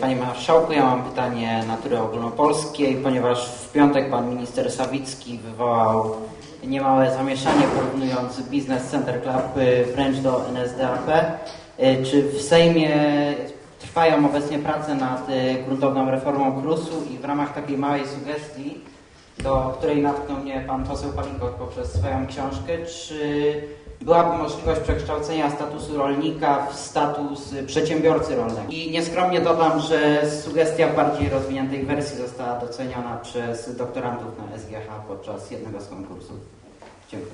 Panie Marszałku, ja mam pytanie natury ogólnopolskiej, ponieważ w piątek pan minister Sawicki wywołał niemałe zamieszanie porównując biznes Center Club y, wręcz do NSDAP. Y, Czy w Sejmie trwają obecnie prace nad y, gruntowną reformą KRUS-u i w ramach takiej małej sugestii, do której natknął mnie pan poseł Palikot poprzez swoją książkę, czy byłaby możliwość przekształcenia statusu rolnika w status y, przedsiębiorcy rolnego. I nieskromnie dodam, że sugestia w bardziej rozwiniętej wersji została doceniona przez doktorantów na SGH podczas jednego z konkursów. Dziękuję.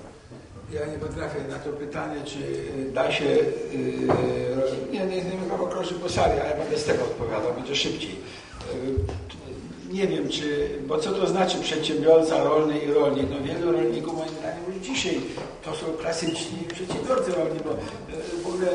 Ja nie potrafię na to pytanie, czy y, da się. Yy, nie, nie, nie okroczy po sali, ale będę z tego odpowiadał, będzie szybciej. Nie wiem, czy. Bo co to znaczy przedsiębiorca rolny i rolnik? No wielu rolników moim zdaniem już dzisiaj to są klasyczni przedsiębiorcy rolni, bo yy, w ogóle.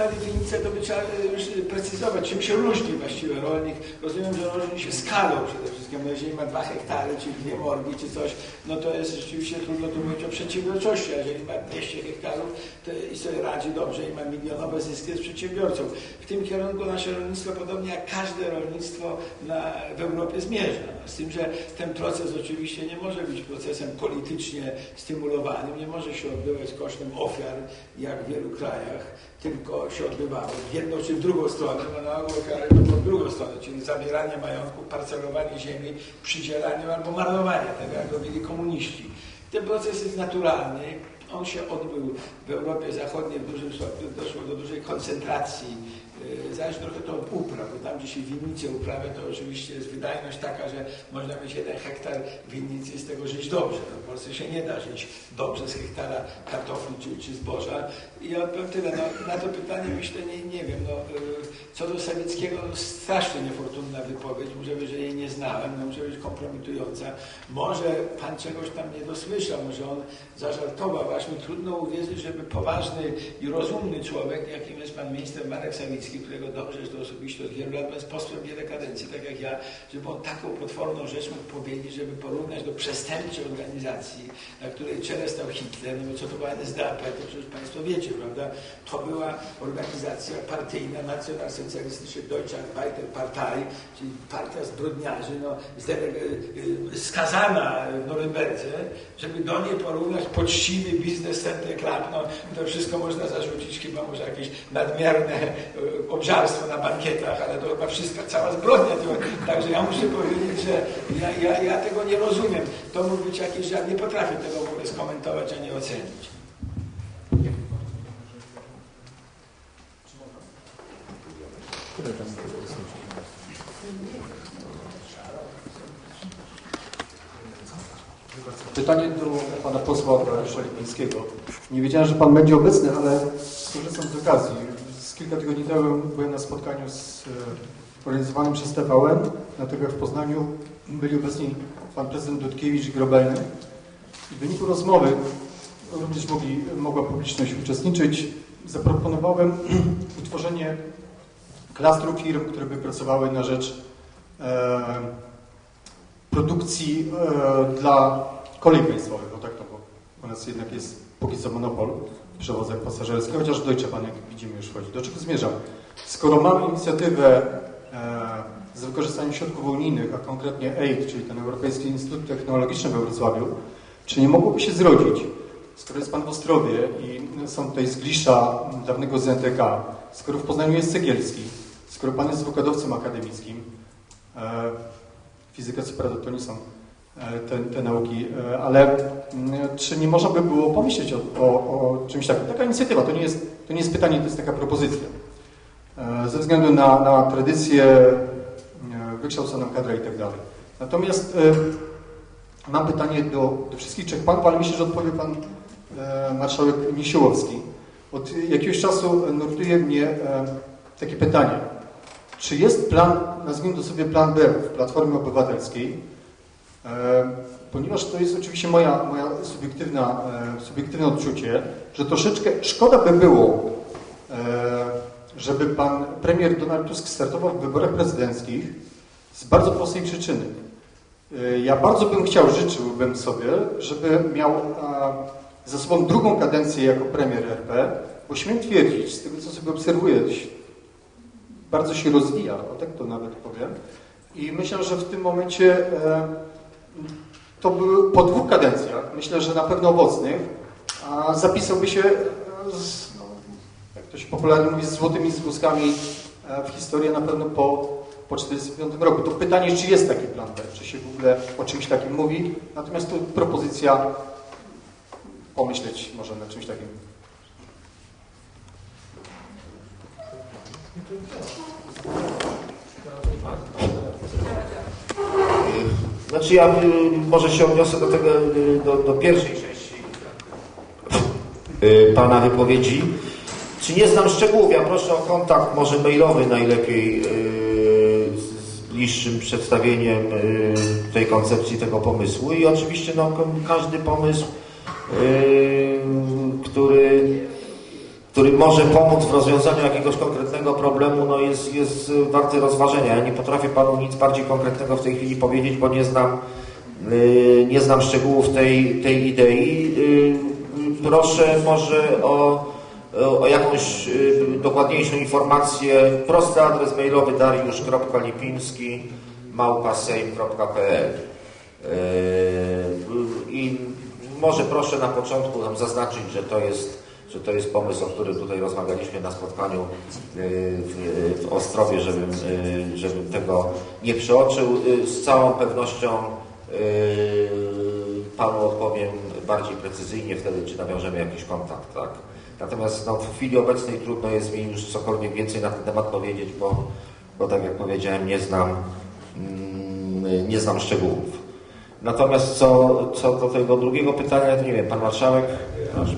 Ta definicja to by trzeba już precyzować, czym się różni właściwie rolnik. Rozumiem, że różni się skalą przede wszystkim. No jeżeli ma dwa hektary, czy dwie morgi, czy coś, no to jest rzeczywiście trudno tu mówić o przedsiębiorczości. A jeżeli ma 200 hektarów to i sobie radzi dobrze i ma milionowe zyski, jest przedsiębiorcą. W tym kierunku nasze rolnictwo, podobnie jak każde rolnictwo na, w Europie zmierza. Z tym, że ten proces oczywiście nie może być procesem politycznie stymulowanym, nie może się odbywać kosztem ofiar, jak w wielu krajach tylko się odbywało w jedną czy w drugą stronę, bo na ogół ofiary to było w drugą stronę, czyli zabieranie majątku, parcelowanie ziemi, przydzielanie albo marnowanie tego, jak robili komuniści. Ten proces jest naturalny, on się odbył w Europie Zachodniej w dużym stopniu, doszło do dużej koncentracji Zależy trochę to od upraw, bo tam gdzie się winnice uprawia, to oczywiście jest wydajność taka, że można mieć jeden hektar winnicy i z tego żyć dobrze. No, w Polsce się nie da żyć dobrze z hektara kartofli czy, czy zboża. I ja powiem tyle, no, na to pytanie myślę, nie, nie wiem, no, co do Sawickiego, no, strasznie niefortunna wypowiedź, może być, że jej nie znałem, no, może być kompromitująca. Może pan czegoś tam nie dosłyszał, może on zażartował, aż mi trudno uwierzyć, żeby poważny i rozumny człowiek, jakim jest pan minister Marek Sawicki, którego dobrze to osobiście od wielu lat, jest posłem wiele kadencji, tak jak ja, żeby on taką potworną rzecz mógł powiedzieć, żeby porównać do przestępczej organizacji, na której czele stał Hitler, no bo co to była NSDAP, to przecież Państwo wiecie, prawda? To była organizacja partyjna, nacjonalsocjalistyczna Deutsche Arbeiterpartei, czyli partia zbrodniarzy, no, skazana w Norymberdze, żeby do niej porównać poczciwy biznes Center Club, no to wszystko można zarzucić, chyba może jakieś nadmierne obżarstwo na bankietach, ale to chyba wszystko, cała zbrodnia. Także ja muszę powiedzieć, że ja, ja, ja tego nie rozumiem. To mógł być jakiś, ja nie potrafię tego w ogóle skomentować, ani ocenić. Pytanie do pana posła Szalipińskiego. Nie wiedziałem, że pan będzie obecny, ale skorzystam z okazji. Kilka tygodni temu byłem na spotkaniu z e, organizowanym przez TVN na tego w Poznaniu. Byli obecni pan prezydent Dudkiewicz i Grobelny. W wyniku rozmowy również mogli, mogła publiczność uczestniczyć. Zaproponowałem utworzenie klastru firm, które by pracowały na rzecz e, produkcji e, dla kolei państwowych, bo tak to, bo u nas jednak jest póki co monopol w przewozach pasażerskich, chociaż Deutsche Bahn, jak widzimy, już wchodzi. Do czego zmierzam? Skoro mamy inicjatywę e, z wykorzystaniem środków unijnych, a konkretnie EIT, czyli ten Europejski Instytut Technologiczny we Wrocławiu, czy nie mogłoby się zrodzić, skoro jest Pan w Ostrowie i są tutaj z Glisza, dawnego ZNTK, skoro w Poznaniu jest Cegielski, skoro Pan jest wykładowcą akademickim, e, fizyka co prawda to nie są te, te nauki, ale mm, czy nie można by było pomyśleć o, o, o, czymś takim? Taka inicjatywa, to nie, jest, to nie jest pytanie, to jest taka propozycja. Ze względu na, na tradycję, wykształconą kadrę i tak dalej. Natomiast mam pytanie do, do wszystkich trzech panów, ale myślę, że odpowie pan marszałek Misiłowski. Od jakiegoś czasu nurtuje mnie takie pytanie. Czy jest plan, nazwijmy to sobie plan B w Platformie Obywatelskiej, ponieważ to jest oczywiście moja, moja subiektywna, subiektywne odczucie, że troszeczkę szkoda by było, żeby pan premier Donald Tusk startował w wyborach prezydenckich z bardzo prostej przyczyny. Ja bardzo bym chciał, życzyłbym sobie, żeby miał za sobą drugą kadencję jako premier RP, bo śmiem twierdzić, z tego co sobie obserwuję bardzo się rozwija, o tak to nawet powiem. I myślę, że w tym momencie e, to były po dwóch kadencjach, myślę, że na pewno owocnych, zapisałby się, e, z, no, jak to się popularnie mówi, z złotymi zgłoskami e, w historię na pewno po, po 1945 roku. To pytanie, czy jest taki plan B, czy się w ogóle o czymś takim mówi. Natomiast tu propozycja pomyśleć może nad czymś takim. Znaczy ja y, może się odniosę do tego, y, do, do pierwszej części y, Pana wypowiedzi. Czy nie znam szczegółów? Ja proszę o kontakt może mailowy najlepiej z bliższym przedstawieniem tej koncepcji, tego pomysłu i oczywiście no, każdy pomysł, który który może pomóc w rozwiązaniu jakiegoś konkretnego problemu, no jest, jest warty rozważenia. Ja nie potrafię Panu nic bardziej konkretnego w tej chwili powiedzieć, bo nie znam, yy, nie znam szczegółów tej, tej idei. Yy, proszę może o, o jakąś yy, dokładniejszą informację. Prosty adres mailowy dariusz.lipiński małpasejm.pl I może proszę na początku nam zaznaczyć, że to jest że to jest pomysł, o którym tutaj rozmawialiśmy na spotkaniu y, w Ostrowie, żebym, y, żebym tego nie przeoczył. Y, z całą pewnością Panu odpowiem bardziej precyzyjnie wtedy, czy nawiążemy jakiś kontakt. Tak? Natomiast no, w chwili obecnej trudno jest mi już cokolwiek więcej na ten temat powiedzieć, bo, bo tak jak powiedziałem, nie znam, mm, nie znam szczegółów. Natomiast co, co do tego drugiego pytania, to nie wiem, Pan Marszałek? Proszę.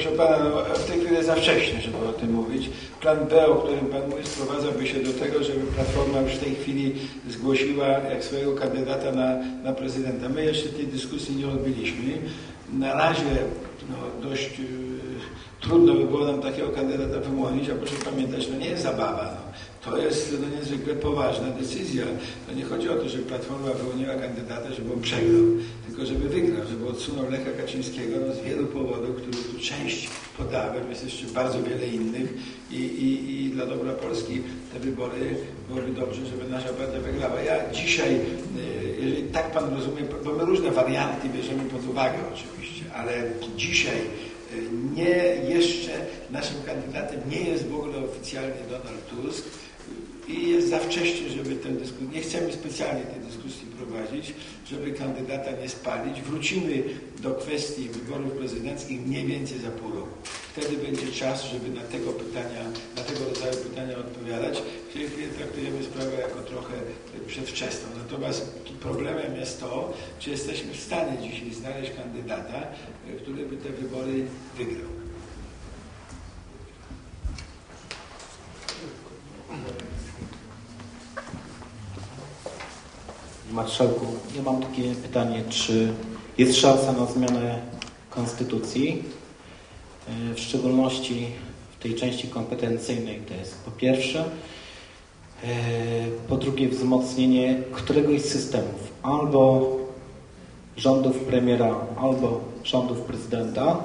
Proszę pana, no, w tej chwili jest za wcześnie, żeby o tym mówić. Plan B, o którym pan mówi, sprowadzałby się do tego, żeby Platforma już w tej chwili zgłosiła jak swojego kandydata na, na prezydenta. My jeszcze tej dyskusji nie odbyliśmy. Na razie no, dość y, trudno by było nam takiego kandydata wymłonić, a proszę pamiętać, no nie jest zabawa. No. To jest no, niezwykle poważna decyzja. To nie chodzi o to, żeby Platforma wyłoniła kandydata, żeby on przegrał, tylko żeby wygrał, żeby odsunął Lecha Kaczyńskiego no, z wielu powodów, których tu część podałem, jest jeszcze bardzo wiele innych i, i dla dobra Polski te wybory byłoby dobrze, żeby nasza partia wygrała. Ja dzisiaj, y, jeżeli tak Pan rozumie, bo my różne warianty bierzemy pod uwagę oczywiście, ale dzisiaj y, nie jeszcze naszym kandydatem nie jest w ogóle oficjalnie Donald Tusk, i jest za wcześnie, żeby tę dyskusję, nie chcemy specjalnie tej dyskusji żeby kandydata nie spalić. Wrócimy do kwestii wyborów prezydenckich mniej więcej za pół roku. Wtedy będzie czas, żeby na tego pytania, na tego rodzaju pytania odpowiadać. W tej chwili traktujemy sprawę jako trochę przedwczesną. Natomiast problemem jest to, czy jesteśmy w stanie dzisiaj znaleźć kandydata, który by te wybory wygrał. Marszałku, ja mam takie pytanie, czy jest szansa na zmianę konstytucji, e, w szczególności w tej części kompetencyjnej, to jest po pierwsze, e, po drugie wzmocnienie któregoś z systemów, albo rządów premiera, albo rządów prezydenta.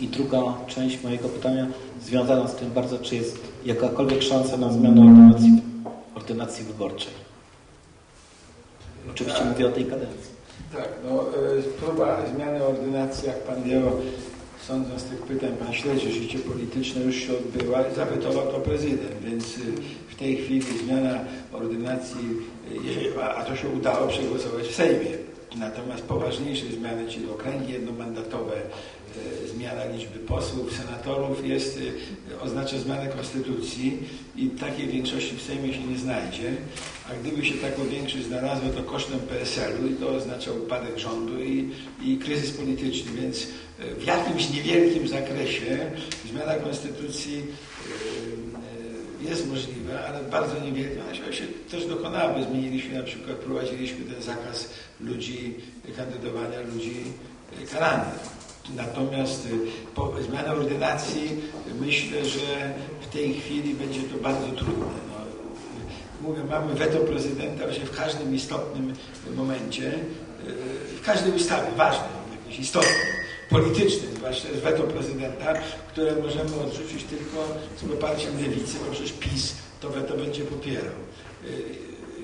I druga część mojego pytania związana z tym bardzo, czy jest jakakolwiek szansa na zmianę ordynacji, ordynacji wyborczej. Oczywiście tak. mówię o tej kadencji. Tak, no e, próba zmiany ordynacji, jak Pan wie, sądząc z tych pytań, Pan śledzi życie polityczne, już się odbyła i zawetował to prezydent, więc e, w tej chwili zmiana ordynacji, e, a to się udało przegłosować w Sejmie. Natomiast poważniejsze zmiany, czyli okręgi jednomandatowe, zmiana liczby posłów, senatorów jest, e, oznacza zmianę konstytucji i takiej większości w Sejmie się nie znajdzie, a gdyby się taką większość znalazła, to kosztem PSL-u i to oznacza upadek rządu i, i kryzys polityczny, więc e, w jakimś niewielkim zakresie zmiana konstytucji jest możliwa, ale bardzo niewielka. Ona się też dokonała, zmieniliśmy na przykład, wprowadziliśmy ten zakaz ludzi, kandydowania ludzi karanych. Natomiast y, po zmianę ordynacji myślę, że w tej chwili będzie to bardzo trudne. No, mówię, mamy weto prezydenta właśnie w każdym istotnym momencie, y, w każdej ustawie ważnej, jakiejś istotnej, polityczny, zwłaszcza z weto prezydenta, które możemy odrzucić tylko z poparciem lewicy, bo przecież PiS to weto będzie popierał.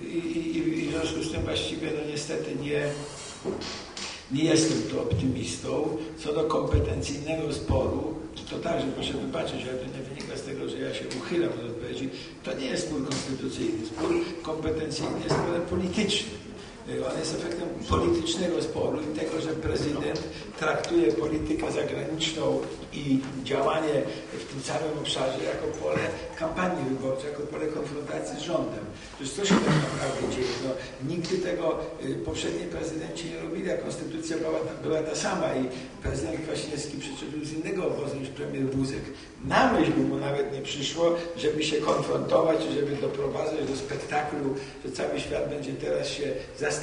I, i, i w związku z tym właściwie no niestety nie, nie jestem tu optymistą. Co do kompetencyjnego sporu, to także proszę wybaczyć, ale to nie wynika z tego, że ja się uchylam od odpowiedzi. To nie jest spór konstytucyjny. Spór kompetencyjny jest sporem politycznym. On jest efektem politycznego sporu i tego, że prezydent traktuje politykę zagraniczną i działanie w tym samym obszarze jako pole kampanii wyborczej, jako pole konfrontacji z rządem. Przecież co się tak naprawdę dzieje? No, nigdy tego y, poprzedni prezydenci nie robili, a konstytucja była, była ta sama i prezydent Kwaśniewski był z innego obozu niż premier Buzek. Na myśl mu nawet nie przyszło, żeby się konfrontować, żeby doprowadzać do spektaklu, że cały świat będzie teraz się zastanawiał,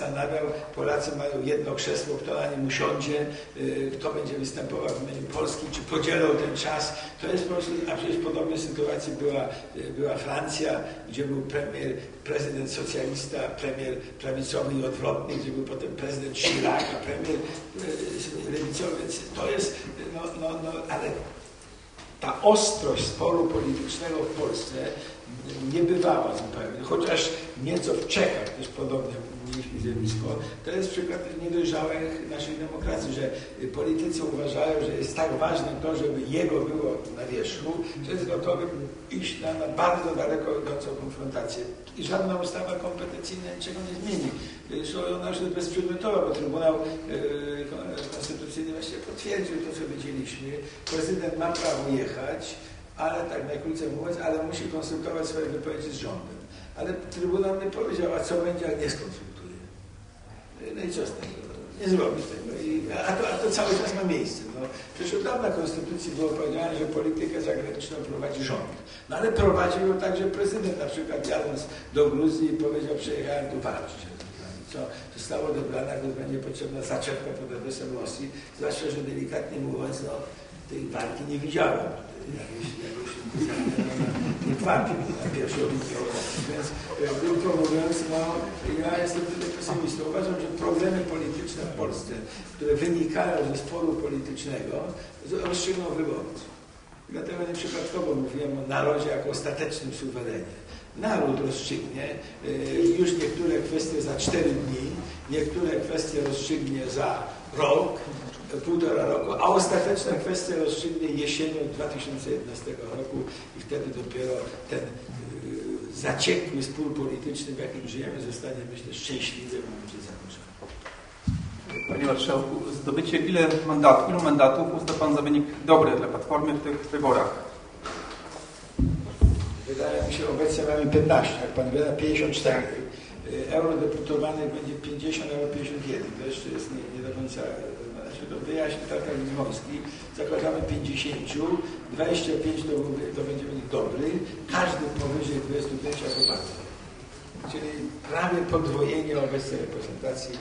Polacy mają jedno krzesło, kto na nim usiądzie, y, kto będzie występował w imieniu Polski, czy podzielą ten czas. To jest po prostu, a przecież w podobnej sytuacji była, y, była Francja, gdzie był premier, prezydent socjalista, premier prawicowy i odwrotny, gdzie był potem prezydent Chirac, a premier y, lewicowy, więc to jest, no, no, no ale ta ostrość sporu politycznego w Polsce nie bywała zupełnie, chociaż nieco w Czechach też podobnie mieliśmy zjawisko, to jest przykład niedojrzałych naszej demokracji, że politycy uważają, że jest tak ważne to, żeby jego było na wierzchu, że jest gotowy iść na, na bardzo daleko idącą konfrontację. I żadna ustawa kompetencyjna niczego nie zmieni. Ona już jest bezprzedmiotowa, bo Trybunał yy, Konstytucyjny właśnie potwierdził to, co wiedzieliśmy. Prezydent ma prawo jechać, ale tak najkrócej mówiąc, ale musi konsultować swoje wypowiedzi z rządem. Ale Trybunał nie powiedział, a co będzie, jak nie skonsultuje. No i co z tego? Nie zrobi tego. I, a, to, a to cały czas ma miejsce. No, przecież od dawna Konstytucji było powiedziane, że politykę zagraniczną prowadzi rząd. No ale prowadził ją także prezydent. Na przykład jadąc do Gruzji powiedział, przyjechałem tu walczyć. Co zostało dobrane, gdy będzie potrzebna zaczepka pod adresem Rosji, zwłaszcza, że delikatnie mówiąc, no, tej walki nie widziałem. Jakoś, jakoś, nie na pierwszą linię. Więc e, krótko mówiąc, no, ja jestem tutaj pesymistą. Uważam, że problemy polityczne w Polsce, które wynikają ze sporu politycznego, rozstrzygną wyborcy. Dlatego nieprzypadkowo mówiłem o narodzie jako ostatecznym suwerenie. Naród rozstrzygnie y, już niektóre kwestie za 4 dni, niektóre kwestie rozstrzygnie za rok, półtora roku, a ostateczne kwestie rozstrzygnie jesienią 2011 roku i wtedy dopiero ten y, zaciekły spór polityczny, w jakim żyjemy, zostanie, myślę, szczęśliwy będzie zakończony. Panie Marszałku, zdobycie ile mandatów, ilu mandatów uzna Pan za wynik dobry dla Platformy w tych wyborach? Wydaje mi się, obecnie mamy 15, jak pan wie, na 54. Y, Eurodeputowanych będzie 50 albo 51. To jeszcze jest nie, nie do końca, znaczy to wyjaśni Wąski. Zakładamy 50, 25 to, to będzie wynik dobry, każdy powyżej 25 jako bardzo. Czyli prawie podwojenie obecnej reprezentacji.